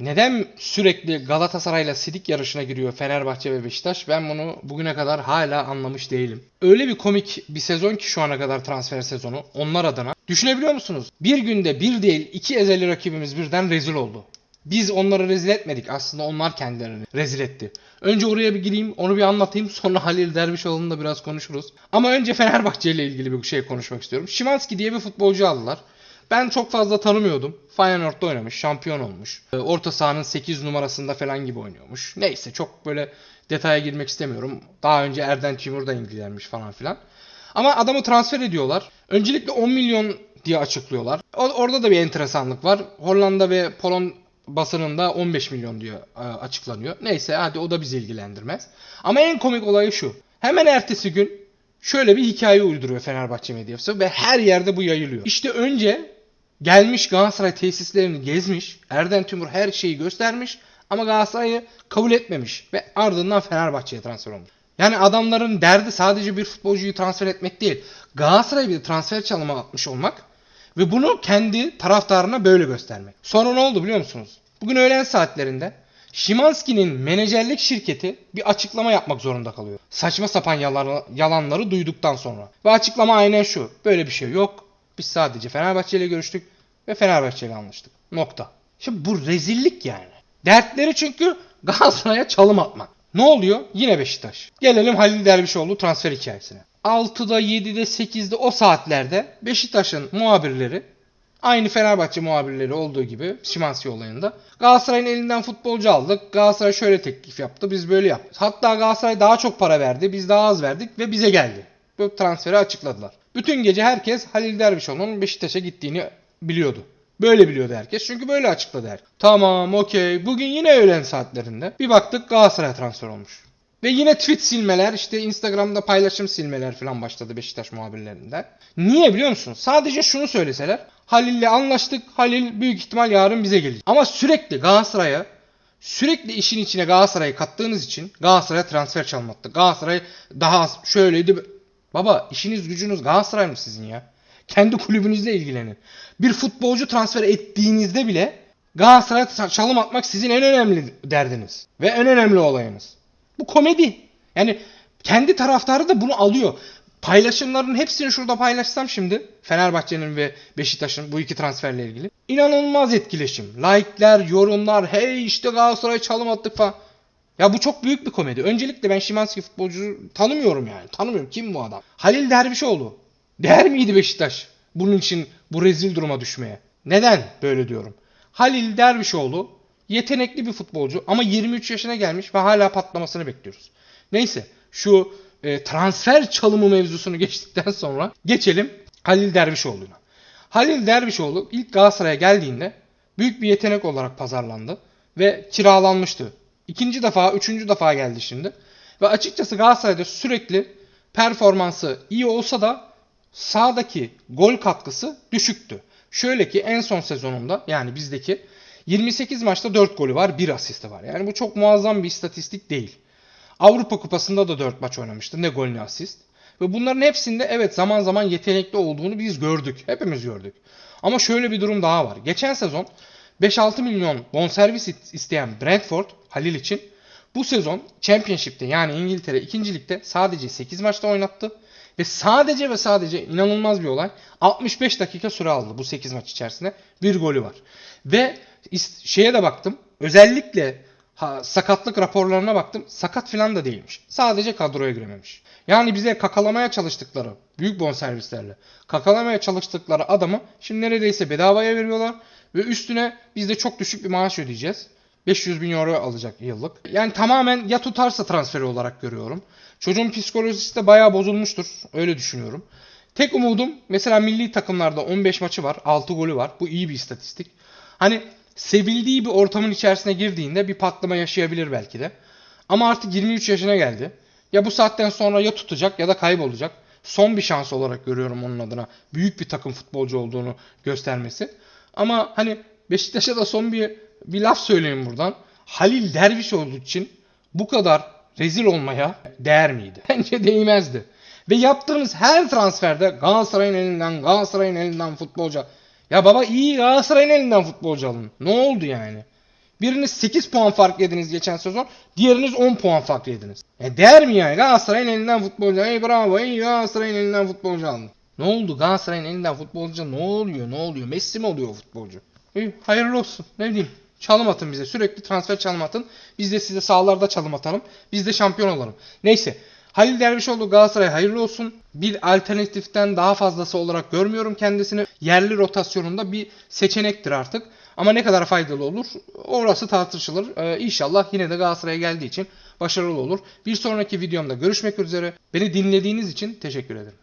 Neden sürekli Galatasaray'la sidik yarışına giriyor Fenerbahçe ve Beşiktaş? Ben bunu bugüne kadar hala anlamış değilim. Öyle bir komik bir sezon ki şu ana kadar transfer sezonu onlar adına. Düşünebiliyor musunuz? Bir günde bir değil iki ezeli rakibimiz birden rezil oldu. Biz onları rezil etmedik. Aslında onlar kendilerini rezil etti. Önce oraya bir gireyim, onu bir anlatayım. Sonra Halil Dervişoğlu'nu da biraz konuşuruz. Ama önce Fenerbahçe ile ilgili bir şey konuşmak istiyorum. Şimanski diye bir futbolcu aldılar. Ben çok fazla tanımıyordum. Feyenoord'da oynamış, şampiyon olmuş. Ee, Orta sahanın 8 numarasında falan gibi oynuyormuş. Neyse çok böyle detaya girmek istemiyorum. Daha önce Erden Timur da ilgilenmiş falan filan. Ama adamı transfer ediyorlar. Öncelikle 10 milyon diye açıklıyorlar. Orada da bir enteresanlık var. Hollanda ve Polon basınında 15 milyon diyor e, açıklanıyor. Neyse hadi o da bizi ilgilendirmez. Ama en komik olayı şu. Hemen ertesi gün şöyle bir hikaye uyduruyor Fenerbahçe medyası ve her yerde bu yayılıyor. İşte önce gelmiş Galatasaray tesislerini gezmiş. Erden Timur her şeyi göstermiş ama Galatasaray'ı kabul etmemiş ve ardından Fenerbahçe'ye transfer olmuş. Yani adamların derdi sadece bir futbolcuyu transfer etmek değil. Galatasaray'a bir transfer çalımı atmış olmak ve bunu kendi taraftarına böyle göstermek. Sonra ne oldu biliyor musunuz? Bugün öğlen saatlerinde Şimanski'nin menajerlik şirketi bir açıklama yapmak zorunda kalıyor. Saçma sapan yalan, yalanları duyduktan sonra. Ve açıklama aynen şu. Böyle bir şey yok. Biz sadece Fenerbahçe ile görüştük ve Fenerbahçe ile anlaştık. Nokta. Şimdi bu rezillik yani. Dertleri çünkü Galatasaray'a çalım atmak. Ne oluyor? Yine Beşiktaş. Gelelim Halil Dervişoğlu transfer hikayesine. 6'da, 7'de, 8'de o saatlerde Beşiktaş'ın muhabirleri aynı Fenerbahçe muhabirleri olduğu gibi Şimanski olayında Galatasaray'ın elinden futbolcu aldık. Galatasaray şöyle teklif yaptı. Biz böyle yaptık. Hatta Galatasaray daha çok para verdi. Biz daha az verdik ve bize geldi. Bu transferi açıkladılar. Bütün gece herkes Halil Dervişoğlu'nun Beşiktaş'a gittiğini biliyordu. Böyle biliyordu herkes. Çünkü böyle açıkladı her. Tamam okey. Bugün yine öğlen saatlerinde bir baktık Galatasaray transfer olmuş. Ve yine tweet silmeler işte Instagram'da paylaşım silmeler falan başladı Beşiktaş muhabirlerinden. Niye biliyor musun? Sadece şunu söyleseler. Halil'le anlaştık. Halil büyük ihtimal yarın bize gelecek. Ama sürekli Galatasaray'a sürekli işin içine Galatasaray'ı kattığınız için Galatasaray'a transfer çalmattı. Galatasaray daha az şöyleydi. Baba işiniz gücünüz Galatasaray mı sizin ya? Kendi kulübünüzle ilgilenin. Bir futbolcu transfer ettiğinizde bile Galatasaray'a çalım atmak sizin en önemli derdiniz. Ve en önemli olayınız. Bu komedi. Yani kendi taraftarı da bunu alıyor. Paylaşımların hepsini şurada paylaşsam şimdi Fenerbahçe'nin ve Beşiktaş'ın bu iki transferle ilgili. İnanılmaz etkileşim. Like'ler, yorumlar, hey işte Galatasaray çalım attık falan. Ya bu çok büyük bir komedi. Öncelikle ben Şimanski futbolcuyu tanımıyorum yani. Tanımıyorum. Kim bu adam? Halil Dervişoğlu. Değer miydi Beşiktaş? Bunun için bu rezil duruma düşmeye. Neden böyle diyorum? Halil Dervişoğlu yetenekli bir futbolcu ama 23 yaşına gelmiş ve hala patlamasını bekliyoruz. Neyse şu e, transfer çalımı mevzusunu geçtikten sonra geçelim Halil Dervişoğlu'na. Halil Dervişoğlu ilk Galatasaray'a geldiğinde büyük bir yetenek olarak pazarlandı ve kiralanmıştı. İkinci defa, üçüncü defa geldi şimdi. Ve açıkçası Galatasaray'da sürekli performansı iyi olsa da sağdaki gol katkısı düşüktü. Şöyle ki en son sezonunda yani bizdeki 28 maçta 4 golü var, 1 asisti var. Yani bu çok muazzam bir istatistik değil. Avrupa Kupası'nda da 4 maç oynamıştı. Ne gol ne asist. Ve bunların hepsinde evet zaman zaman yetenekli olduğunu biz gördük. Hepimiz gördük. Ama şöyle bir durum daha var. Geçen sezon 5-6 milyon bonservis isteyen Brentford Halil için bu sezon Championship'te yani İngiltere 2. Lig'de sadece 8 maçta oynattı. Ve sadece ve sadece inanılmaz bir olay 65 dakika süre aldı bu 8 maç içerisinde. Bir golü var. Ve şeye de baktım. Özellikle ha, sakatlık raporlarına baktım. Sakat falan da değilmiş. Sadece kadroya girememiş. Yani bize kakalamaya çalıştıkları büyük bonservislerle kakalamaya çalıştıkları adamı şimdi neredeyse bedavaya veriyorlar. Ve üstüne biz de çok düşük bir maaş ödeyeceğiz. 500 bin euro alacak yıllık. Yani tamamen ya tutarsa transferi olarak görüyorum. Çocuğun psikolojisi de bayağı bozulmuştur. Öyle düşünüyorum. Tek umudum mesela milli takımlarda 15 maçı var. 6 golü var. Bu iyi bir istatistik. Hani sevildiği bir ortamın içerisine girdiğinde bir patlama yaşayabilir belki de. Ama artık 23 yaşına geldi. Ya bu saatten sonra ya tutacak ya da kaybolacak. Son bir şans olarak görüyorum onun adına. Büyük bir takım futbolcu olduğunu göstermesi. Ama hani Beşiktaş'a da son bir bir laf söyleyeyim buradan. Halil Dervişoğlu için bu kadar rezil olmaya değer miydi? Bence değmezdi. Ve yaptığımız her transferde Galatasaray'ın elinden, Galatasaray'ın elinden futbolcu. Ya baba iyi Galatasaray'ın elinden futbolcu alın. Ne oldu yani? Biriniz 8 puan fark yediniz geçen sezon. Diğeriniz 10 puan fark yediniz. E değer mi yani? Galatasaray'ın elinden futbolcu. Ey bravo. Ey Galatasaray'ın elinden futbolcu aldı. Ne oldu? Galatasaray'ın elinden futbolcu ne oluyor? Ne oluyor? Messi mi oluyor futbolcu? İyi, hayırlı olsun. Ne bileyim. Çalım atın bize. Sürekli transfer çalım atın. Biz de size sahalarda çalım atalım. Biz de şampiyon olalım. Neyse. Halil Dervişoğlu Galatasaray hayırlı olsun. Bir alternatiften daha fazlası olarak görmüyorum kendisini. Yerli rotasyonunda bir seçenektir artık. Ama ne kadar faydalı olur orası tartışılır. Ee, inşallah yine de Galatasaray'a geldiği için başarılı olur. Bir sonraki videomda görüşmek üzere. Beni dinlediğiniz için teşekkür ederim.